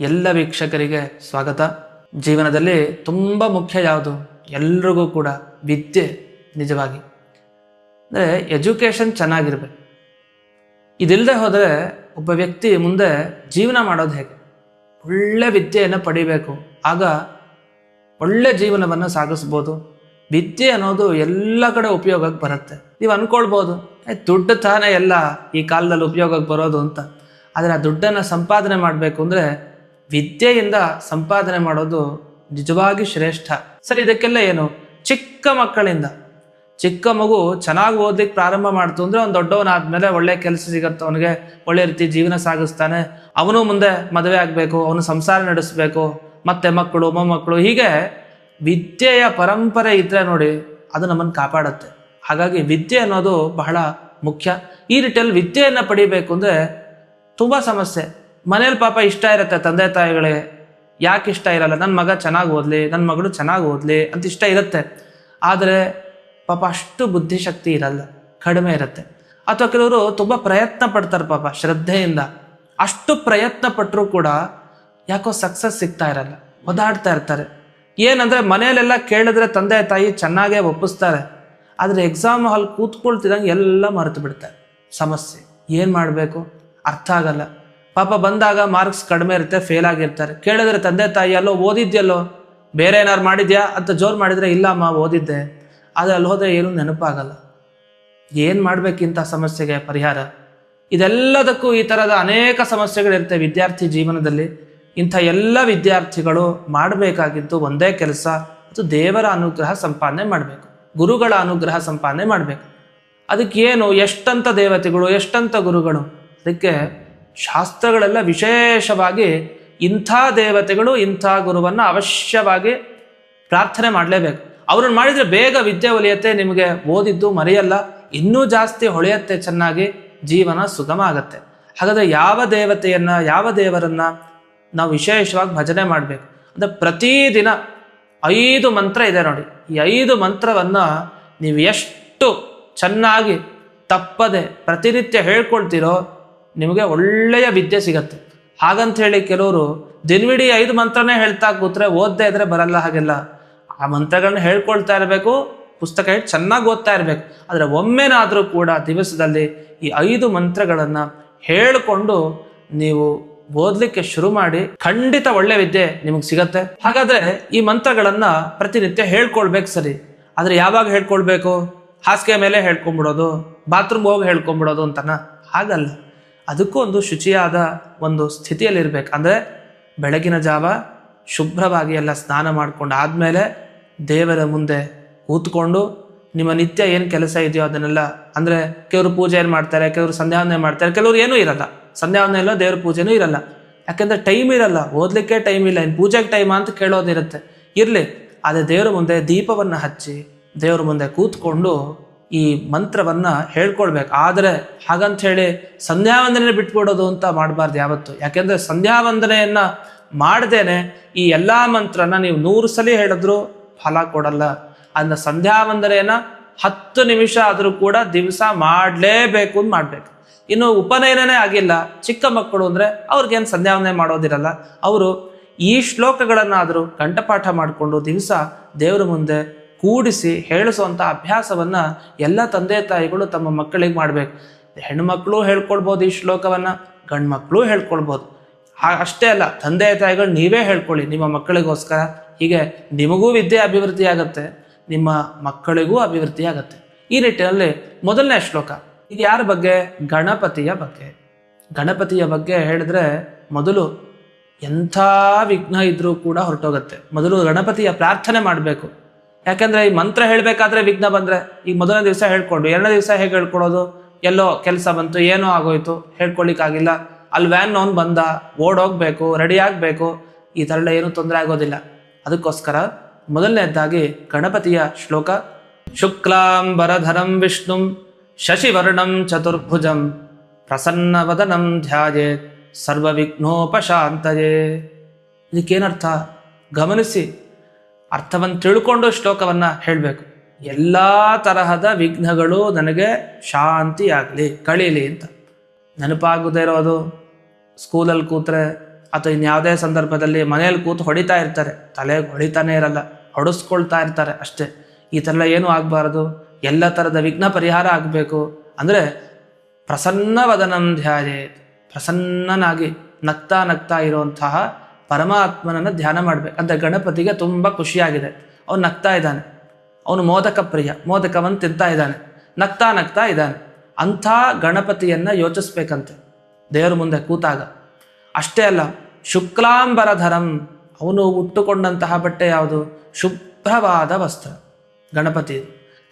ಎಲ್ಲ ವೀಕ್ಷಕರಿಗೆ ಸ್ವಾಗತ. ಜೀವನದಲ್ಲಿ ತುಂಬ ಮುಖ್ಯ ಯಾವುದು? ಎಲ್ರಿಗೂ ಕೂಡ ವಿದ್ಯೆ ನಿಜವಾಗಿ. ಅಂದರೆ ಎಜುಕೇಷನ್ ಚೆನ್ನಾಗಿರ್ಬೇಕು. ಇದಿಲ್ಲದೆ ಹೋದರೆ ಒಬ್ಬ ವ್ಯಕ್ತಿ ಮುಂದೆ ಜೀವನ ಮಾಡೋದು ಹೇಗೆ? ಒಳ್ಳೆ ವಿದ್ಯೆಯನ್ನು ಪಡಿಬೇಕು. ಆಗ ಒಳ್ಳೆ ಜೀವನವನ್ನು ಸಾಗಿಸ್ಬೋದು. ವಿದ್ಯೆ ಅನ್ನೋದು ಎಲ್ಲ ಕಡೆ ಉಪಯೋಗಕ್ಕೆ ಬರುತ್ತೆ. ನೀವು ಅನ್ಕೊಳ್ಬೋದು ಏ, ದುಡ್ಡು ತಾನೇ ಎಲ್ಲ ಈ ಕಾಲದಲ್ಲಿ ಉಪಯೋಗಕ್ಕೆ ಬರೋದು ಅಂತ. ಆದರೆ ಆ ದುಡ್ಡನ್ನು ಸಂಪಾದನೆ ಮಾಡಬೇಕು ಅಂದರೆ ವಿದ್ಯೆಯಿಂದ ಸಂಪಾದನೆ ಮಾಡೋದು ನಿಜವಾಗಿ ಶ್ರೇಷ್ಠ. ಸರಿ, ಇದಕ್ಕೆಲ್ಲ ಏನು? ಚಿಕ್ಕ ಮಕ್ಕಳಿಂದ. ಚಿಕ್ಕ ಮಗು ಚೆನ್ನಾಗಿ ಓದ್ಲಿಕ್ಕೆ ಪ್ರಾರಂಭ ಮಾಡ್ತು ಅಂದ್ರೆ ಅವ್ನು ದೊಡ್ಡವನಾದ್ಮೇಲೆ ಒಳ್ಳೆ ಕೆಲಸ ಸಿಗತ್ತೆ. ಅವನಿಗೆ ಒಳ್ಳೆ ರೀತಿ ಜೀವನ ಸಾಗಿಸ್ತಾನೆ. ಅವನು ಮುಂದೆ ಮದುವೆ ಆಗಬೇಕು, ಅವನು ಸಂಸಾರ ನಡೆಸಬೇಕು. ಮತ್ತೆ ಮಕ್ಕಳು, ಮೊಮ್ಮಕ್ಕಳು, ಹೀಗೆ ವಿದ್ಯೆಯ ಪರಂಪರೆ ಇದ್ರೆ ನೋಡಿ ಅದು ನಮ್ಮನ್ನು ಕಾಪಾಡುತ್ತೆ. ಹಾಗಾಗಿ ವಿದ್ಯೆ ಅನ್ನೋದು ಬಹಳ ಮುಖ್ಯ. ಈ ರೀತಿಯಲ್ಲಿ ವಿದ್ಯೆಯನ್ನು ಪಡಿಬೇಕು ಅಂದ್ರೆ ತುಂಬ ಸಮಸ್ಯೆ. ಮನೇಲಿ ಪಾಪ ಇಷ್ಟ ಇರುತ್ತೆ ತಂದೆ ತಾಯಿಗಳೇ, ಯಾಕೆ ಇಷ್ಟ ಇರಲ್ಲ? ನನ್ನ ಮಗ ಚೆನ್ನಾಗಿ ಓದಲಿ ನನ್ನ ಮಗಳು ಚೆನ್ನಾಗಿ ಓದಲಿ ಅಂತ ಇಷ್ಟ ಇರುತ್ತೆ. ಆದರೆ ಪಾಪ ಅಷ್ಟು ಬುದ್ಧಿಶಕ್ತಿ ಇರಲ್ಲ, ಕಡಿಮೆ ಇರುತ್ತೆ. ಅಥವಾ ಕೆಲವರು ತುಂಬ ಪ್ರಯತ್ನ ಪಡ್ತಾರೆ ಪಾಪ, ಶ್ರದ್ಧೆಯಿಂದ. ಅಷ್ಟು ಪ್ರಯತ್ನ ಪಟ್ಟರೂ ಕೂಡ ಯಾಕೋ ಸಕ್ಸಸ್ ಸಿಗ್ತಾ ಇರಲ್ಲ, ಒದಾಡ್ತಾ ಇರ್ತಾರೆ. ಏನಂದ್ರೆ ಮನೆಯಲ್ಲೆಲ್ಲ ಕೇಳಿದ್ರೆ ತಂದೆ ತಾಯಿ ಚೆನ್ನಾಗೇ ಒಪ್ಪಿಸ್ತಾರೆ. ಆದರೆ ಎಕ್ಸಾಮ್ ಹಾಲ್ ಕೂತ್ಕೊಳ್ತಿದ್ದಂಗೆ ಎಲ್ಲ ಮರೆತು ಬಿಡ್ತಾರೆ ಸಮಸ್ಯೆ, ಏನು ಮಾಡಬೇಕು? ಅರ್ಥ ಆಗಲ್ಲ. ಪಾಪ ಬಂದಾಗ ಮಾರ್ಕ್ಸ್ ಕಡಿಮೆ ಇರುತ್ತೆ ಫೇಲ್ ಆಗಿರ್ತಾರೆ. ಕೇಳಿದ್ರೆ ತಂದೆ ತಾಯಿ ಅಲ್ಲೋ, ಓದಿದ್ಯಲ್ಲೋ? ಬೇರೆ ಏನಾರು ಮಾಡಿದ್ಯಾ? ಅಂತ ಜೋರು ಮಾಡಿದರೆ, ಇಲ್ಲ ಅಮ್ಮ, ಓದಿದ್ದೆ. ಆದರೆ ಅಲ್ಲಿ ಹೋದರೆ ಏನೂ ನೆನಪಾಗಲ್ಲ. ಏನು ಮಾಡಬೇಕಿಂತ ಸಮಸ್ಯೆಗೆ ಪರಿಹಾರ? ಇದೆಲ್ಲದಕ್ಕೂ ಈ ಥರದ ಅನೇಕ ಸಮಸ್ಯೆಗಳಿರುತ್ತೆ ವಿದ್ಯಾರ್ಥಿ ಜೀವನದಲ್ಲಿ. ಇಂಥ ಎಲ್ಲ ವಿದ್ಯಾರ್ಥಿಗಳು ಮಾಡಬೇಕಾಗಿದ್ದು ಒಂದೇ ಕೆಲಸ, ಅದು ದೇವರ ಅನುಗ್ರಹ ಸಂಪಾದನೆ ಮಾಡಬೇಕು. ಗುರುಗಳ ಅನುಗ್ರಹ ಸಂಪಾದನೆ ಮಾಡಬೇಕು. ಅದಕ್ಕೇನು ಎಷ್ಟಂತ ದೇವತೆಗಳು, ಎಷ್ಟಂತ ಗುರುಗಳು? ಅದಕ್ಕೆ ಶಾಸ್ತ್ರಗಳೆಲ್ಲ ವಿಶೇಷವಾಗಿ ಇಂಥ ದೇವತೆಗಳು, ಇಂಥ ಗುರುವನ್ನು ಅವಶ್ಯವಾಗಿ ಪ್ರಾರ್ಥನೆ ಮಾಡಲೇಬೇಕು. ಅವ್ರನ್ನ ಮಾಡಿದರೆ ಬೇಗ ವಿದ್ಯೆ ಒಲಿಯತ್ತೆ, ನಿಮಗೆ ಓದಿದ್ದು ಮರೆಯಲ್ಲ, ಇನ್ನೂ ಜಾಸ್ತಿ ಹೊಳೆಯತ್ತೆ ಚೆನ್ನಾಗಿ, ಜೀವನ ಸುಗಮ ಆಗತ್ತೆ. ಹಾಗಾದರೆ ಯಾವ ದೇವತೆಯನ್ನು, ಯಾವ ದೇವರನ್ನು ನಾವು ವಿಶೇಷವಾಗಿ ಭಜನೆ ಮಾಡಬೇಕು? ಅಂದರೆ ಪ್ರತಿದಿನ ಐದು ಮಂತ್ರ ಇದೆ ನೋಡಿ. ಈ ಐದು ಮಂತ್ರವನ್ನು ನೀವು ಎಷ್ಟು ಚೆನ್ನಾಗಿ ತಪ್ಪದೆ ಪ್ರತಿನಿತ್ಯ ಹೇಳ್ಕೊಳ್ತೀರೋ ನಿಮಗೆ ಒಳ್ಳೆಯ ವಿದ್ಯೆ ಸಿಗತ್ತೆ. ಹಾಗಂತ ಹೇಳಿ ಕೆಲವರು ದಿನವಿಡೀ ಐದು ಮಂತ್ರನೇ ಹೇಳ್ತಾ ಕೂತ್ರೆ ಓದದೇ ಇದ್ರೆ ಬರಲ್ಲ ಹಾಗೆಲ್ಲ. ಆ ಮಂತ್ರಗಳನ್ನ ಹೇಳ್ಕೊಳ್ತಾ ಇರಬೇಕು, ಪುಸ್ತಕ ಹೇಳಿ ಚೆನ್ನಾಗಿ ಓದ್ತಾ ಇರಬೇಕು. ಆದರೆ ಒಮ್ಮೆನಾದರೂ ಕೂಡ ದಿವಸದಲ್ಲಿ ಈ ಐದು ಮಂತ್ರಗಳನ್ನು ಹೇಳಿಕೊಂಡು ನೀವು ಓದಲಿಕ್ಕೆ ಶುರು ಮಾಡಿ ಖಂಡಿತ ಒಳ್ಳೆ ವಿದ್ಯೆ ನಿಮಗೆ ಸಿಗತ್ತೆ. ಹಾಗಾದರೆ ಈ ಮಂತ್ರಗಳನ್ನು ಪ್ರತಿನಿತ್ಯ ಹೇಳ್ಕೊಳ್ಬೇಕು ಸರಿ. ಆದರೆ ಯಾವಾಗ ಹೇಳ್ಕೊಳ್ಬೇಕು? ಹಾಸಿಗೆ ಮೇಲೆ ಹೇಳ್ಕೊಂಬಿಡೋದು ಬಾತ್ರೂಮ್ ಹೋಗಿ ಹೇಳ್ಕೊಂಬಿಡೋದು ಅಂತನ? ಹಾಗಲ್ಲ. ಅದಕ್ಕೂ ಒಂದು ಶುಚಿಯಾದ ಒಂದು ಸ್ಥಿತಿಯಲ್ಲಿ ಅಂದರೆ ಬೆಳಗಿನ ಜಾವ ಶುಭ್ರವಾಗಿ ಎಲ್ಲ ಸ್ನಾನ ಮಾಡಿಕೊಂಡು ಆದಮೇಲೆ ದೇವರ ಮುಂದೆ ಕೂತ್ಕೊಂಡು ನಿಮ್ಮ ನಿತ್ಯ ಏನು ಕೆಲಸ ಇದೆಯೋ ಅದನ್ನೆಲ್ಲ, ಅಂದರೆ ಕೆಲವರು ಪೂಜೆ ಏನು ಮಾಡ್ತಾರೆ, ಕೆಲವರು ಸಂಧ್ಯಾವಂದನೆ ಮಾಡ್ತಾರೆ, ಕೆಲವರು ಏನೂ ಇರಲ್ಲ. ಸಂಧ್ಯಾವಂದನೆ ಇಲ್ಲ ದೇವ್ರ ಪೂಜೆನೂ ಇರಲ್ಲ. ಯಾಕೆಂದರೆ ಟೈಮ್ ಇರಲ್ಲ, ಓದಲಿಕ್ಕೆ ಟೈಮ್ ಇಲ್ಲ ಇನ್ನು ಪೂಜೆಗೆ ಟೈಮ್ ಅಂತ ಕೇಳೋದಿರುತ್ತೆ. ಇರಲಿ, ಆದರೆ ದೇವರ ಮುಂದೆ ದೀಪವನ್ನು ಹಚ್ಚಿ ದೇವರ ಮುಂದೆ ಕೂತ್ಕೊಂಡು ಈ ಮಂತ್ರವನ್ನ ಹೇಳ್ಕೊಳ್ಬೇಕು. ಆದರೆ ಹಾಗಂತ ಹೇಳಿ ಸಂಧ್ಯಾವಂದನೆ ಬಿಟ್ಬಿಡೋದು ಅಂತ ಮಾಡಬಾರ್ದು ಯಾವತ್ತು. ಯಾಕೆಂದ್ರೆ ಸಂಧ್ಯಾವಂದನೆಯನ್ನು ಮಾಡ್ದೇನೆ ಈ ಎಲ್ಲಾ ಮಂತ್ರನ ನೀವು ನೂರು ಸಲ ಹೇಳಿದ್ರು ಫಲ ಕೊಡಲ್ಲ. ಅಂದ ಸಂಧ್ಯಾವಂದನೆಯನ್ನು ಹತ್ತು ನಿಮಿಷ ಆದರೂ ಕೂಡ ದಿವಸ ಮಾಡಲೇಬೇಕು ಅಂತ ಮಾಡಬೇಕು. ಇನ್ನು ಉಪನಯನನೇ ಆಗಿಲ್ಲ. ಚಿಕ್ಕ ಮಕ್ಕಳು ಅಂದ್ರೆ ಅವ್ರಿಗೇನು ಸಂಧ್ಯಾವಂದನೆ ಮಾಡೋದಿರಲ್ಲ. ಅವರು ಈ ಶ್ಲೋಕಗಳನ್ನಾದರೂ ಕಂಠಪಾಠ ಮಾಡಿಕೊಂಡು ದಿವಸ ದೇವರ ಮುಂದೆ ಕೂಡಿಸಿ ಹೇಳಿಸುವಂಥ ಅಭ್ಯಾಸವನ್ನು ಎಲ್ಲ ತಂದೆ ತಾಯಿಗಳು ತಮ್ಮ ಮಕ್ಕಳಿಗೆ ಮಾಡಬೇಕು. ಹೆಣ್ಮಕ್ಳು ಹೇಳ್ಕೊಳ್ಬೋದು ಈ ಶ್ಲೋಕವನ್ನು ಗಂಡು ಮಕ್ಕಳು ಹೇಳ್ಕೊಳ್ಬೋದು ಅಷ್ಟೇ ಅಲ್ಲ, ತಂದೆ ತಾಯಿಗಳು ನೀವೇ ಹೇಳ್ಕೊಳ್ಳಿ ನಿಮ್ಮ ಮಕ್ಕಳಿಗೋಸ್ಕರ. ಹೀಗೆ ನಿಮಗೂ ವಿದ್ಯೆ ಅಭಿವೃದ್ಧಿ ಆಗುತ್ತೆ ನಿಮ್ಮ ಮಕ್ಕಳಿಗೂ ಅಭಿವೃದ್ಧಿ ಆಗುತ್ತೆ ಈ ನಿಟ್ಟಿನಲ್ಲಿ ಮೊದಲನೇ ಶ್ಲೋಕ. ಇದು ಯಾರ ಬಗ್ಗೆ? ಗಣಪತಿಯ ಬಗ್ಗೆ. ಗಣಪತಿಯ ಬಗ್ಗೆ ಹೇಳಿದ್ರೆ ಮೊದಲು ಎಂಥ ವಿಘ್ನ ಇದ್ರೂ ಕೂಡ ಹೊರಟೋಗುತ್ತೆ. ಮೊದಲು ಗಣಪತಿಯ ಪ್ರಾರ್ಥನೆ ಮಾಡಬೇಕು. ಯಾಕಂದ್ರೆ ಈ ಮಂತ್ರ ಹೇಳಬೇಕಾದ್ರೆ ವಿಘ್ನ ಬಂದ್ರೆ ಈಗ ಮೊದಲನೇ ದಿವಸ ಹೇಳ್ಕೊಂಡು, ಎರಡನೇ ದಿವಸ ಹೇಗೆ ಹೇಳ್ಕೊಡೋದು? ಎಲ್ಲೋ ಕೆಲಸ ಬಂತು, ಏನೋ ಆಗೋಯ್ತು ಹೇಳ್ಕೊಳಿಕ್ಕಾಗಿಲ್ಲ ಅಲ್ಲಿ ವ್ಯಾನ್ ಅವ್ನು ಬಂದ, ಓಡೋಗ್ಬೇಕು ರೆಡಿ ಆಗಬೇಕು, ಈ ಥರ ಏನೂ ತೊಂದರೆ ಆಗೋದಿಲ್ಲ. ಅದಕ್ಕೋಸ್ಕರ ಮೊದಲನೇದಾಗಿ ಗಣಪತಿಯ ಶ್ಲೋಕ, ಶುಕ್ಲಾಂಬರಧರಂ ವಿಷ್ಣುಂ ಶಶಿವರ್ಣಂ ಚತುರ್ಭುಜಂ ಪ್ರಸನ್ನವದನಂ ಧ್ಯಾಯೇತ್ ಸರ್ವವಿಘ್ನೋಪಶಾಂತಯೇ. ಇದಕ್ಕೇನರ್ಥ? ಗಮನಿಸಿ ಅರ್ಥವನ್ನು ತಿಳ್ಕೊಂಡು ಶ್ಲೋಕವನ್ನು ಹೇಳಬೇಕು. ಎಲ್ಲ ತರಹದ ವಿಘ್ನಗಳು ನನಗೆ ಶಾಂತಿ ಆಗಲಿ, ಕಳೀಲಿ ಅಂತ. ನೆನಪಾಗದೇ ಇರೋದು. ಸ್ಕೂಲಲ್ಲಿ ಕೂತ್ರೆ ಅಥವಾ ಇನ್ಯಾವುದೇ ಸಂದರ್ಭದಲ್ಲಿ ಮನೆಯಲ್ಲಿ ಕೂತು ಹೊಡಿತಾ ಇರ್ತಾರೆ. ತಲೆಗೆ ಹೊಡಿತಾನೇ ಇರಲ್ಲ. ಹೊಡಿಸ್ಕೊಳ್ತಾ ಇರ್ತಾರೆ ಅಷ್ಟೇ. ಈ ಥರ ಏನೂ ಆಗಬಾರ್ದು. ಎಲ್ಲ ಥರದ ವಿಘ್ನ ಪರಿಹಾರ ಆಗಬೇಕು. ಅಂದರೆ ಪ್ರಸನ್ನವದನಂ ಪ್ರಸನ್ನನಾಗಿ ನಗ್ತಾ ನಗ್ತಾ ಇರುವಂತಹ ಪರಮಾತ್ಮನನ್ನು ಧ್ಯಾನ ಮಾಡಬೇಕು. ಅಂದರೆ ಗಣಪತಿಗೆ ತುಂಬ ಖುಷಿಯಾಗಿದೆ. ಅವನು ನಗ್ತಾ ಇದ್ದಾನೆ. ಅವನು ಮೋದಕ ಪ್ರಿಯ. ಮೋದಕವನ್ನು ತಿಂತಾ ಇದ್ದಾನೆ. ನಗ್ತಾ ನಗ್ತಾ ಇದ್ದಾನೆ. ಅಂಥ ಗಣಪತಿಯನ್ನು ಯೋಚಿಸ್ಬೇಕಂತೆ. ದೇವರ ಮುಂದೆ ಕೂತಾಗ. ಅಷ್ಟೇ ಅಲ್ಲ, ಶುಕ್ಲಾಂಬರಧರಂ, ಅವನು ಉಟ್ಟುಕೊಂಡಂತಹ ಬಟ್ಟೆ ಯಾವುದು? ಶುಭ್ರವಾದ ವಸ್ತ್ರ. ಗಣಪತಿ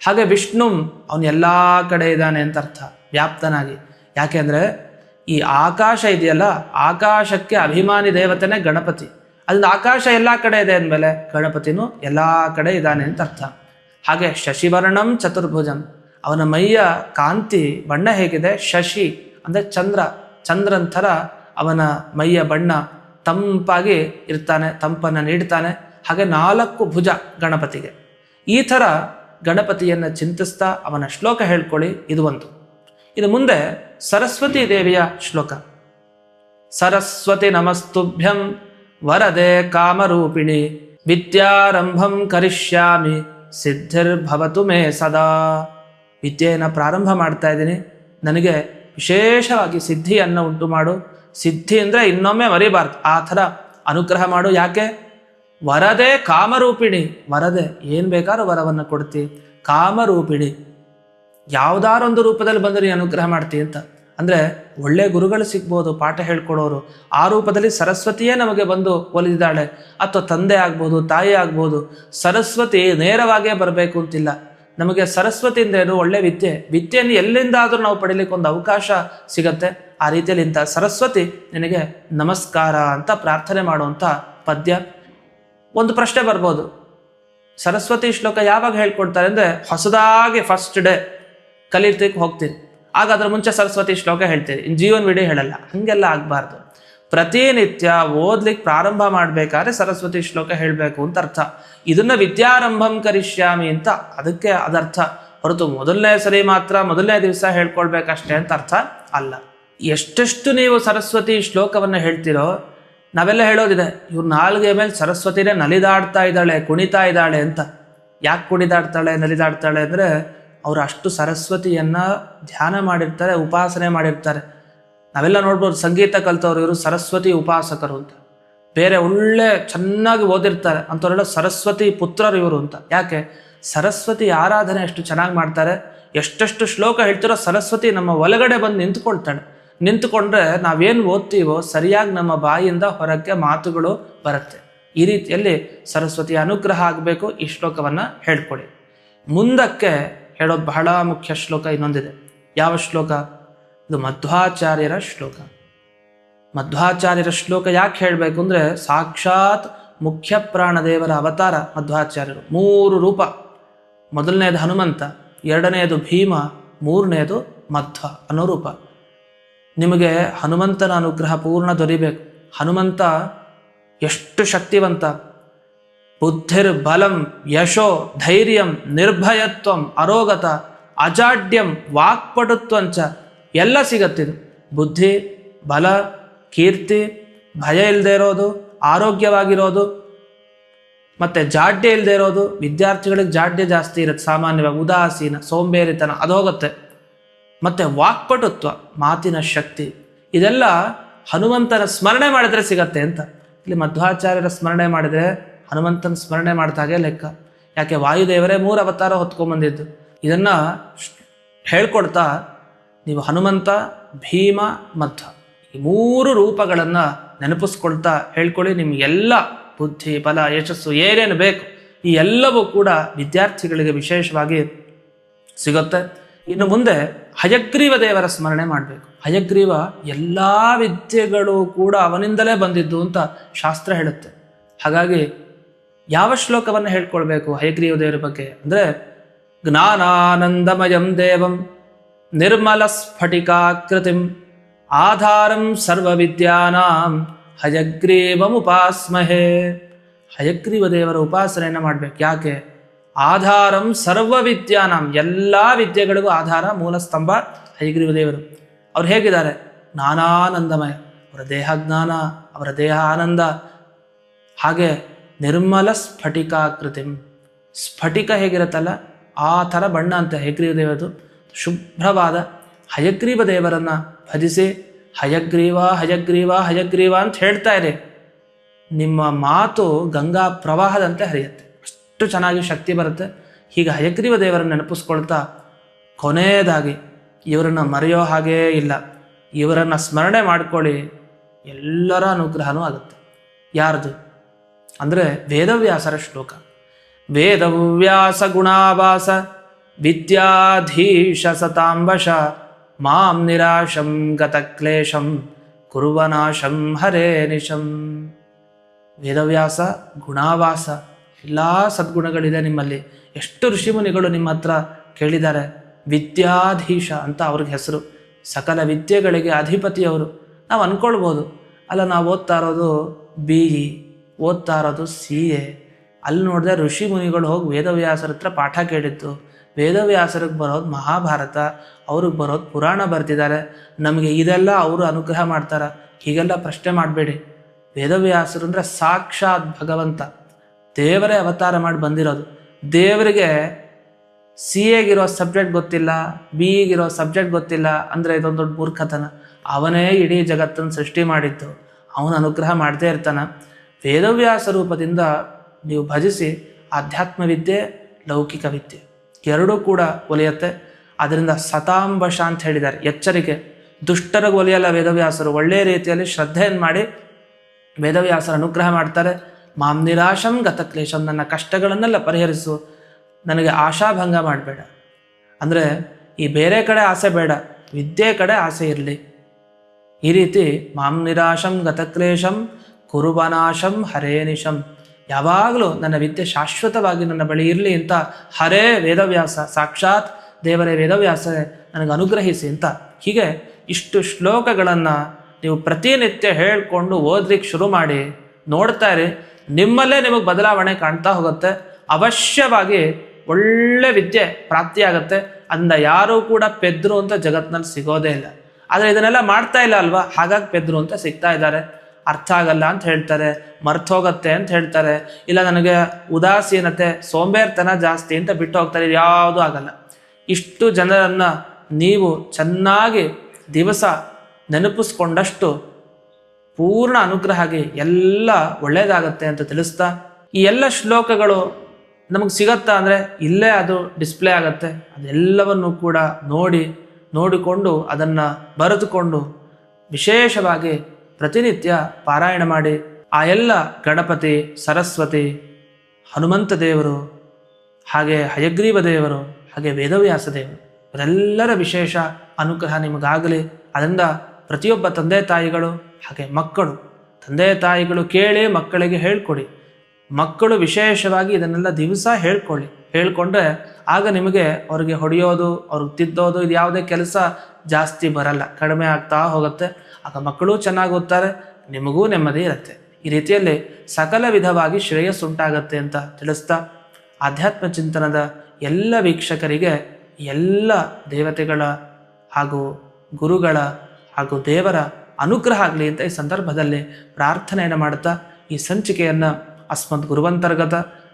ಹಾಗೆ ವಿಷ್ಣುಂ, ಅವನು ಎಲ್ಲ ಕಡೆ ಇದ್ದಾನೆ ಅಂತ ಅರ್ಥ. ವ್ಯಾಪ್ತನಾಗಿ. ಯಾಕೆಂದರೆ ಈ ಆಕಾಶ ಇದೆಯಲ್ಲ, ಆಕಾಶಕ್ಕೆ ಅಭಿಮಾನಿ ದೇವತೆನೇ ಗಣಪತಿ. ಅಲ್ಲಿ ಆಕಾಶ ಎಲ್ಲ ಕಡೆ ಇದೆ ಅಂದಮೇಲೆ ಗಣಪತಿನೂ ಎಲ್ಲ ಕಡೆ ಇದ್ದಾನೆ ಅಂತ ಅರ್ಥ. ಹಾಗೆ ಶಶಿವರ್ಣಂ ಚತುರ್ಭುಜಂ. ಅವನ ಮೈಯ ಕಾಂತಿ, ಬಣ್ಣ ಹೇಗಿದೆ? ಶಶಿ ಅಂದರೆ ಚಂದ್ರ. ಚಂದ್ರನ ಥರ ಅವನ ಮೈಯ ಬಣ್ಣ ತಂಪಾಗಿ ಇರ್ತಾನೆ, ತಂಪನ್ನು ನೀಡ್ತಾನೆ. ಹಾಗೆ ನಾಲ್ಕು ಭುಜ ಗಣಪತಿಗೆ. ಈ ಥರ ಗಣಪತಿಯನ್ನು ಚಿಂತಿಸ್ತಾ ಅವನ ಶ್ಲೋಕ ಹೇಳ್ಕೊಳ್ಳಿ, ಇದು ಒಂದು. ಇದು ಮುಂದೆ ಸರಸ್ವತಿ ದೇವಿಯ ಶ್ಲೋಕ. ಸರಸ್ವತಿ ನಮಸ್ತುಭ್ಯಂ ವರದೆ ಕಾಮರೂಪಿಣಿ ವಿದ್ಯಾರಂಭಂ ಕರಿಷ್ಯಾಮಿ ಸಿದ್ಧಿರ್ಭವತು ಮೇ ಸದಾ. ವಿದ್ಯೆಯನ್ನು ಪ್ರಾರಂಭ ಮಾಡ್ತಾ ಇದ್ದೀನಿ. ನನಗೆ ವಿಶೇಷವಾಗಿ ಸಿದ್ಧಿಯನ್ನು ಉಂಟು ಮಾಡು. ಸಿದ್ಧಿ ಅಂದರೆ ಇನ್ನೊಮ್ಮೆ ಮರಿಬಾರ್ದು. ಆ ಥರ ಅನುಗ್ರಹ ಮಾಡು. ಯಾಕೆ? ವರದೆ ಕಾಮರೂಪಿಣಿ. ವರದೆ, ಏನು ಬೇಕಾದ್ರೂ ವರವನ್ನು ಕೊಡ್ತಿ. ಕಾಮರೂಪಿಣಿ. ಯಾವುದಾರೊಂದು ರೂಪದಲ್ಲಿ ಬಂದು ನೀನು ಅನುಗ್ರಹ ಮಾಡ್ತಿ ಅಂತ. ಅಂದರೆ ಒಳ್ಳೆ ಗುರುಗಳು ಸಿಗ್ಬೋದು, ಪಾಠ ಹೇಳ್ಕೊಡೋರು. ಆ ರೂಪದಲ್ಲಿ ಸರಸ್ವತಿಯೇ ನಮಗೆ ಬಂದು ಒಲಿದಿದ್ದಾಳೆ. ಅಥವಾ ತಂದೆ ಆಗ್ಬೋದು, ತಾಯಿ ಆಗ್ಬೋದು, ಸರಸ್ವತಿ ನೇರವಾಗೇ ಬರಬೇಕು ಅಂತಿಲ್ಲ. ನಮಗೆ ಸರಸ್ವತಿಯಿಂದ ಏನು? ಒಳ್ಳೆ ವಿದ್ಯೆ. ವಿದ್ಯೆಯನ್ನು ಎಲ್ಲಿಂದಾದರೂ ನಾವು ಪಡಿಲಿಕ್ಕೆ ಒಂದು ಅವಕಾಶ ಸಿಗತ್ತೆ. ಆ ರೀತಿಯಲ್ಲಿ ಇಂಥ ಸರಸ್ವತಿ ನಿನಗೆ ನಮಸ್ಕಾರ ಅಂತ ಪ್ರಾರ್ಥನೆ ಮಾಡುವಂಥ ಪದ್ಯ. ಒಂದು ಪ್ರಶ್ನೆ ಬರ್ಬೋದು. ಸರಸ್ವತಿ ಶ್ಲೋಕ ಯಾವಾಗ ಹೇಳ್ಕೊಡ್ತಾರೆ ಅಂದರೆ ಹೊಸದಾಗಿ ಫಸ್ಟ್ ಡೇ ಕಲಿರ್ತಿಕ್ಕೆ ಹೋಗ್ತೀರಿ. ಆಗ ಅದ್ರ ಮುಂಚೆ ಸರಸ್ವತಿ ಶ್ಲೋಕ ಹೇಳ್ತೀರಿ ಇನ್ನು ವಿಡಿಯೋ ಹೇಳಲ್ಲ. ಹಾಗೆಲ್ಲ ಆಗಬಾರ್ದು. ಪ್ರತಿನಿತ್ಯ ಓದ್ಲಿಕ್ಕೆ ಪ್ರಾರಂಭ ಮಾಡಬೇಕಾದ್ರೆ ಸರಸ್ವತಿ ಶ್ಲೋಕ ಹೇಳಬೇಕು ಅಂತ ಅರ್ಥ. ಇದನ್ನ ವಿದ್ಯಾರಂಭಂ ಕರಿಷ್ಯಾಮಿ ಅಂತ ಅದಕ್ಕೆ ಅದರ್ಥ. ಹೊರತು ಮೊದಲನೇ ಸರಿ ಮಾತ್ರ ಮೊದಲನೇ ದಿವಸ ಹೇಳ್ಕೊಳ್ಬೇಕಷ್ಟೇ ಅಂತ ಅರ್ಥ ಅಲ್ಲ. ಎಷ್ಟೆಷ್ಟು ನೀವು ಸರಸ್ವತಿ ಶ್ಲೋಕವನ್ನು ಹೇಳ್ತಿರೋ ನಾವೆಲ್ಲ ಹೇಳೋದಿದೆ. ಇವ್ರ ನಾಲ್ಗೆ ಮೇಲೆ ಸರಸ್ವತಿನೇ ನಲಿದಾಡ್ತಾ ಇದ್ದಾಳೆ, ಕುಣಿತಾ ಇದ್ದಾಳೆ ಅಂತ. ಯಾಕೆ ಕುಣಿದಾಡ್ತಾಳೆ, ನಲಿದಾಡ್ತಾಳೆ ಅಂದರೆ ಅವರು ಅಷ್ಟು ಸರಸ್ವತಿಯನ್ನು ಧ್ಯಾನ ಮಾಡಿರ್ತಾರೆ, ಉಪಾಸನೆ ಮಾಡಿರ್ತಾರೆ. ನಾವೆಲ್ಲ ನೋಡ್ಬೋದು ಸಂಗೀತ ಕಲ್ತವ್ರು ಇವರು ಸರಸ್ವತಿ ಉಪಾಸಕರು ಅಂತ. ಬೇರೆ ಒಳ್ಳೆ ಚೆನ್ನಾಗಿ ಓದಿರ್ತಾರೆ. ಅಂಥವರೆಲ್ಲ ಸರಸ್ವತಿ ಪುತ್ರರು ಇವರು ಅಂತ. ಯಾಕೆ? ಸರಸ್ವತಿ ಆರಾಧನೆ ಎಷ್ಟು ಚೆನ್ನಾಗಿ ಮಾಡ್ತಾರೆ. ಎಷ್ಟೆಷ್ಟು ಶ್ಲೋಕ ಹೇಳ್ತಿರೋ ಸರಸ್ವತಿ ನಮ್ಮ ಒಳಗಡೆ ಬಂದು ನಿಂತ್ಕೊಳ್ತಾಳೆ. ನಿಂತ್ಕೊಂಡ್ರೆ ನಾವೇನು ಓದ್ತೀವೋ ಸರಿಯಾಗಿ ನಮ್ಮ ಬಾಯಿಯಿಂದ ಹೊರಕ್ಕೆ ಮಾತುಗಳು ಬರುತ್ತೆ. ಈ ರೀತಿಯಲ್ಲಿ ಸರಸ್ವತಿ ಅನುಗ್ರಹ ಆಗಬೇಕು ಈ ಶ್ಲೋಕವನ್ನು ಹೇಳ್ಕೊಡಿ. ಮುಂದಕ್ಕೆ ಹೇಳೋದು ಬಹಳ ಮುಖ್ಯ ಶ್ಲೋಕ ಇನ್ನೊಂದಿದೆ. ಯಾವ ಶ್ಲೋಕ? ಇದು ಮಧ್ವಾಚಾರ್ಯರ ಶ್ಲೋಕ. ಮಧ್ವಾಚಾರ್ಯರ ಶ್ಲೋಕ ಯಾಕೆ ಹೇಳಬೇಕು ಅಂದರೆ ಸಾಕ್ಷಾತ್ ಮುಖ್ಯ ಪ್ರಾಣದೇವರ ಅವತಾರ ಮಧ್ವಾಚಾರ್ಯರು. ಮೂರು ರೂಪ. ಮೊದಲನೆಯದು ಹನುಮಂತ ಎರಡನೆಯದು ಭೀಮ ಮೂರನೆಯದು ಮಧ್ವ ಅನ್ನೋ ರೂಪ. ನಿಮಗೆ ಹನುಮಂತನ ಅನುಗ್ರಹ ಪೂರ್ಣ ದೊರಿಬೇಕು. ಹನುಮಂತ ಎಷ್ಟು ಶಕ್ತಿವಂತ. ಬುದ್ಧಿರ್ ಬಲಂ ಯಶೋ ಧೈರ್ಯಂ ನಿರ್ಭಯತ್ವಂ ಅರೋಗತ ಅಜಾಡ್ಯಂ ವಾಕ್ಪಟುತ್ವಂಚ ಎಲ್ಲ ಸಿಗತ್ತಿದು. ಬುದ್ಧಿ, ಬಲ, ಕೀರ್ತಿ, ಭಯ ಇಲ್ಲದೆ ಇರೋದು, ಆರೋಗ್ಯವಾಗಿರೋದು, ಮತ್ತು ಜಾಡ್ಯ ಇಲ್ಲದೆ ಇರೋದು, ವಿದ್ಯಾರ್ಥಿಗಳಿಗೆ ಜಾಡ್ಯ ಜಾಸ್ತಿ ಇರುತ್ತೆ, ಸಾಮಾನ್ಯವಾಗಿ ಉದಾಸೀನ, ಸೋಂಬೇರಿತನ, ಅದು ಹೋಗುತ್ತೆ. ಮತ್ತು ವಾಕ್ಪಟುತ್ವ, ಮಾತಿನ ಶಕ್ತಿ, ಇದೆಲ್ಲ ಹನುಮಂತನ ಸ್ಮರಣೆ ಮಾಡಿದರೆ ಸಿಗತ್ತೆ ಅಂತ. ಇಲ್ಲಿ ಮಧ್ವಾಚಾರ್ಯರ ಸ್ಮರಣೆ ಮಾಡಿದರೆ ಹನುಮಂತನ ಸ್ಮರಣೆ ಮಾಡಿದಾಗೆ ಲೆಕ್ಕ. ಯಾಕೆ ವಾಯುದೇವರೇ ಮೂರು ಅವತಾರ ಹೊತ್ಕೊಂಬಂದಿದ್ದು ಇದನ್ನು ಹೇಳ್ಕೊಡ್ತಾ ನೀವು ಹನುಮಂತ, ಭೀಮ ಮಧ್ವ ಈ ಮೂರು ರೂಪಗಳನ್ನು ನೆನಪಿಸ್ಕೊಳ್ತಾ ಹೇಳ್ಕೊಳ್ಳಿ. ನಿಮಗೆಲ್ಲ ಬುದ್ಧಿ, ಬಲ, ಯಶಸ್ಸು ಏನೇನು ಬೇಕು ಈ ಎಲ್ಲವೂ ಕೂಡ ವಿದ್ಯಾರ್ಥಿಗಳಿಗೆ ವಿಶೇಷವಾಗಿ ಸಿಗುತ್ತೆ. ಇನ್ನು ಮುಂದೆ ಹಯಗ್ರೀವ ದೇವರ ಸ್ಮರಣೆ ಮಾಡಬೇಕು. ಹಯಗ್ರೀವ ಎಲ್ಲ ವಿದ್ಯೆಗಳು ಕೂಡ ಅವನಿಂದಲೇ ಬಂದಿದ್ದು ಅಂತ ಶಾಸ್ತ್ರ ಹೇಳುತ್ತೆ. ಹಾಗಾಗಿ ಯಾವ ಶ್ಲೋಕವನ್ನು ಹೇಳ್ಕೊಳ್ಬೇಕು ಹಯಗ್ರೀವ ದೇವರ ಬಗ್ಗೆ? ಅಂದರೆ, ಜ್ಞಾನಾನಂದಮಯಂ ದೇವಂ ನಿರ್ಮಲ ಸ್ಫಟಿಕಾಕೃತಿಂ ಆಧಾರಂ ಸರ್ವವಿದ್ಯಾನಾಂ ಹಯಗ್ರೀವಮುಪಾಸ್ಮಹೇ ಹಯಗ್ರೀವ ದೇವರ ಉಪಾಸನೆಯನ್ನು ಮಾಡಬೇಕು. ಯಾಕೆ? ಆಧಾರಂ ಸರ್ವ ವಿದ್ಯಾನಾಂ ಎಲ್ಲ ವಿದ್ಯೆಗಳಿಗೂ ಆಧಾರ, ಮೂಲ ಸ್ತಂಭ ಹಯಗ್ರೀವ ದೇವರು. ಅವ್ರು ಹೇಗಿದ್ದಾರೆ? ನಾನಾನಂದಮಯ ಅವರ ದೇಹ ಜ್ಞಾನ, ಅವರ ದೇಹ ಆನಂದ. ಹಾಗೆ ನಿರ್ಮಲ ಸ್ಫಟಿಕಾಕೃತಿ. ಸ್ಫಟಿಕ ಹೇಗಿರುತ್ತಲ್ಲ? ಆ ಥರ ಬಣ್ಣ ಅಂತ ಹಯಗ್ರೀವ ದೇವರದು ಶುಭ್ರವಾದ ಹಯಗ್ರೀವ ದೇವರನ್ನು ಭಜಿಸಿ, ಹಯಗ್ರೀವ ಹಯಗ್ರೀವ ಹಯಗ್ರೀವ ಅಂತ ಹೇಳ್ತಾ ಇರಿ ನಿಮ್ಮ ಮಾತು ಗಂಗಾ ಪ್ರವಾಹದಂತೆ ಹರಿಯುತ್ತೆ. ಅಷ್ಟು ಚೆನ್ನಾಗಿ ಶಕ್ತಿ ಬರುತ್ತೆ. ಹೀಗೆ ಹಯಗ್ರೀವ ದೇವರನ್ನು ನೆನಪಿಸ್ಕೊಳ್ತಾ ಕೊನೆಯದಾಗಿ ಇವರನ್ನು ಮರೆಯೋ ಹಾಗೇ ಇಲ್ಲ. ಇವರನ್ನು ಸ್ಮರಣೆ ಮಾಡ್ಕೊಳ್ಳಿ. ಎಲ್ಲರ ಅನುಗ್ರಹನೂ ಆಗುತ್ತೆ. ಯಾರ್ದು? ಅಂದರೆ ವೇದವ್ಯಾಸರ ಶ್ಲೋಕ. ವೇದವ್ಯಾಸ ಗುಣಾಭಾಸ ವಿದ್ಯಾಧೀಶ ಸತಾಂಬಶ, ಮಾಂ ನಿರಾಶಂ ಗತಕ್ಲೇಶಂ, ಕುರುವನಾಶಂ ಹರೇ ನಿಶಂ. ವೇದವ್ಯಾಸ ಗುಣಾವಾಸ ಎಲ್ಲ ಸದ್ಗುಣಗಳಿದೆ ನಿಮ್ಮಲ್ಲಿ. ಎಷ್ಟು ಋಷಿಮುನಿಗಳು ನಿಮ್ಮ ಹತ್ರ ಕೇಳಿದ್ದಾರೆ, ವಿದ್ಯಾಧೀಶ ಅಂತ ಅವ್ರಿಗೆ ಹೆಸರು. ಸಕಲ ವಿದ್ಯೆಗಳಿಗೆ ಅಧಿಪತಿಯವರು. ನಾವು ಅಂದ್ಕೊಳ್ಬೋದು ಅಲ್ಲ, ನಾವು ಓದ್ತಾ ಇರೋದು ಬಿ ಇ. ಓದ್ತಾ ಇರೋದು ಸಿ ಎ ಅಲ್ಲಿ ನೋಡಿದ್ರೆ ಋಷಿ ಮುನಿಗಳು ಹೋಗಿ ವೇದವ್ಯಾಸರ ಹತ್ರ ಪಾಠ ಕೇಳಿತ್ತು ವೇದವ್ಯಾಸರಿಗೆ ಬರೋದು ಮಹಾಭಾರತ, ಅವ್ರಿಗೆ ಬರೋದು ಪುರಾಣ ಬರ್ತಿದ್ದಾರೆ ನಮಗೆ ಇದೆಲ್ಲ ಅವರು ಅನುಗ್ರಹ ಮಾಡ್ತಾರೆ. ಹೀಗೆಲ್ಲ ಪ್ರಶ್ನೆ ಮಾಡಬೇಡಿ. ವೇದವ್ಯಾಸರು ಅಂದರೆ ಸಾಕ್ಷಾತ್ ಭಗವಂತ. ದೇವರೇ ಅವತಾರ ಮಾಡಿ ಬಂದಿರೋದು. ದೇವರಿಗೆ ಸಿ ಎಗಿರೋ ಸಬ್ಜೆಕ್ಟ್ ಗೊತ್ತಿಲ್ಲ ಬಿ ಇಗಿರೋ ಸಬ್ಜೆಕ್ಟ್ ಗೊತ್ತಿಲ್ಲ ಅಂದರೆ ಇದೊಂದು ದೊಡ್ಡ ಮೂರ್ಖತನ. ಅವನೇ ಇಡೀ ಜಗತ್ತನ್ನು ಸೃಷ್ಟಿ ಮಾಡಿದ್ದು. ಅವನು ಅನುಗ್ರಹ ಮಾಡದೇ ಇರ್ತಾನ. ವೇದವ್ಯಾಸ ರೂಪದಿಂದ ನೀವು ಭಜಿಸಿ ಆಧ್ಯಾತ್ಮ ವಿದ್ಯೆ ಲೌಕಿಕ ವಿದ್ಯೆ ಎರಡೂ ಕೂಡ ಒಲಿಯುತ್ತೆ. ಅದರಿಂದ ಸತಾಂಬಶ ಅಂತ ಹೇಳಿದ್ದಾರೆ. ಎಚ್ಚರಿಕೆ. ದುಷ್ಟರಿಗೆ ಒಲಿಯಲ್ಲ ವೇದವ್ಯಾಸರು. ಒಳ್ಳೆಯ ರೀತಿಯಲ್ಲಿ ಶ್ರದ್ಧೆಯನ್ನು ಮಾಡಿ ವೇದವ್ಯಾಸರ ಅನುಗ್ರಹ ಮಾಡ್ತಾರೆ. ಮಾಂ ನಿರಾಶಂ ಗತಕ್ಲೇಶಂ ನನ್ನ ಕಷ್ಟಗಳನ್ನೆಲ್ಲ ಪರಿಹರಿಸು. ನನಗೆ ಆಶಾಭಂಗ ಮಾಡಬೇಡ. ಅಂದರೆ ಈ ಬೇರೆ ಕಡೆ ಆಸೆ ಬೇಡ. ವಿದ್ಯೆ ಕಡೆ ಆಸೆ ಇರಲಿ. ಈ ರೀತಿ ಮಾಂ ನಿರಾಶಂ ಗತಕ್ಲೇಶಂ ಕುರುಬನಾಶಂ ಹರೇನಿಶಂ ಯಾವಾಗಲೂ ನನ್ನ ವಿದ್ಯೆ ಶಾಶ್ವತವಾಗಿ ನನ್ನ ಬಳಿ ಇರಲಿ ಅಂತ ಹರೇ ವೇದವ್ಯಾಸ, ಸಾಕ್ಷಾತ್ ದೇವರೇ ವೇದವ್ಯಾಸ ನನಗೆ ಅನುಗ್ರಹಿಸಿ ಅಂತ. ಹೀಗೆ ಇಷ್ಟು ಶ್ಲೋಕಗಳನ್ನು ನೀವು ಪ್ರತಿನಿತ್ಯ ಹೇಳಿಕೊಂಡು ಓದ್ಲಿಕ್ಕೆ ಶುರು ಮಾಡಿ ನೋಡ್ತಾ ಇರಿ. ನಿಮ್ಮಲ್ಲೇ ನಿಮಗೆ ಬದಲಾವಣೆ ಕಾಣ್ತಾ ಹೋಗುತ್ತೆ. ಅವಶ್ಯವಾಗಿ ಒಳ್ಳೆ ವಿದ್ಯೆ ಪ್ರಾಪ್ತಿಯಾಗುತ್ತೆ ಅಂದ ಯಾರೂ ಕೂಡ ಪೆದ್ರು ಅಂತ ಜಗತ್ನಲ್ಲಿ ಸಿಗೋದೇ ಇಲ್ಲ. ಆದರೆ ಇದನ್ನೆಲ್ಲ ಮಾಡ್ತಾ ಇಲ್ಲ ಅಲ್ವಾ? ಹಾಗಾಗಿ ಪೆದ್ರು ಅಂತ ಸಿಗ್ತಾ ಇದ್ದಾರೆ. ಅರ್ಥ ಆಗಲ್ಲ ಅಂತ ಹೇಳ್ತಾರೆ, ಮರ್ತೋಗತ್ತೆ ಅಂತ ಹೇಳ್ತಾರೆ. ಇಲ್ಲ ನನಗೆ ಉದಾಸೀನತೆ, ಸೋಂಬೇರ್ತನ ಜಾಸ್ತಿ ಅಂತ ಬಿಟ್ಟು ಹೋಗ್ತಾರೆ ಯಾವುದೂ ಆಗಲ್ಲ. ಇಷ್ಟು ಜನರನ್ನು ನೀವು ಚೆನ್ನಾಗಿ ದಿವಸ ನೆನಪಿಸ್ಕೊಂಡಷ್ಟು ಪೂರ್ಣ ಅನುಗ್ರಹ ಆಗಿ ಎಲ್ಲ ಒಳ್ಳೆಯದಾಗತ್ತೆ ಅಂತ ತಿಳಿಸ್ತಾ, ಈ ಎಲ್ಲ ಶ್ಲೋಕಗಳು ನಮಗೆ ಸಿಗತ್ತಾ ಅಂದರೆ ಇಲ್ಲೇ ಅದು ಡಿಸ್ಪ್ಲೇ ಆಗತ್ತೆ. ಅದೆಲ್ಲವನ್ನು ಕೂಡ ನೋಡಿ, ನೋಡಿಕೊಂಡು ಅದನ್ನು ಬರೆದುಕೊಂಡು ವಿಶೇಷವಾಗಿ ಪ್ರತಿನಿತ್ಯ ಪಾರಾಯಣ ಮಾಡಿ ಆ ಎಲ್ಲ ಗಣಪತಿ, ಸರಸ್ವತಿ, ಹನುಮಂತ ದೇವರು, ಹಾಗೆ ಹಯಗ್ರೀವ ದೇವರು, ಹಾಗೆ ವೇದವ್ಯಾಸ ದೇವರು ಅದೆಲ್ಲರ ವಿಶೇಷ ಅನುಗ್ರಹ ನಿಮಗಾಗಲಿ. ಅದರಿಂದ ಪ್ರತಿಯೊಬ್ಬ ತಂದೆ ತಾಯಿಗಳು, ಹಾಗೆ ಮಕ್ಕಳು, ತಂದೆ ತಾಯಿಗಳು ಕೇಳಿ ಮಕ್ಕಳಿಗೆ ಹೇಳ್ಕೊಡಿ. ಮಕ್ಕಳು ವಿಶೇಷವಾಗಿ ಇದನ್ನೆಲ್ಲ ದಿವಸ ಹೇಳ್ಕೊಳ್ಳಿ. ಹೇಳ್ಕೊಂಡ್ರೆ ಆಗ ನಿಮಗೆ ಅವ್ರಿಗೆ ಹೊಡೆಯೋದು, ಅವ್ರಿಗೆ ತಿದ್ದೋದು, ಇದು ಯಾವುದೇ ಕೆಲಸ ಜಾಸ್ತಿ ಬರಲ್ಲ, ಕಡಿಮೆ ಆಗ್ತಾ ಹೋಗುತ್ತೆ. ಆಗ ಮಕ್ಕಳು ಚೆನ್ನಾಗಿ ಓದ್ತಾರೆ, ನಿಮಗೂ ನೆಮ್ಮದಿ ಇರುತ್ತೆ. ಈ ರೀತಿಯಲ್ಲಿ ಸಕಲ ವಿಧವಾಗಿ ಶ್ರೇಯಸ್ಸುಂಟಾಗತ್ತೆ ಅಂತ ತಿಳಿಸ್ತಾ ಆಧ್ಯಾತ್ಮ ಚಿಂತನದ ಎಲ್ಲ ವೀಕ್ಷಕರಿಗೆ, ಎಲ್ಲ ದೇವತೆಗಳ ಹಾಗೂ ಗುರುಗಳ ಹಾಗೂ ದೇವರ ಅನುಗ್ರಹ ಆಗಲಿ ಅಂತ ಈ ಸಂದರ್ಭದಲ್ಲಿ ಪ್ರಾರ್ಥನೆಯನ್ನು ಮಾಡುತ್ತಾ ಈ ಸಂಚಿಕೆಯನ್ನು ಅಸ್ಮದ್ ಗುರುವಂತರ್ಗತ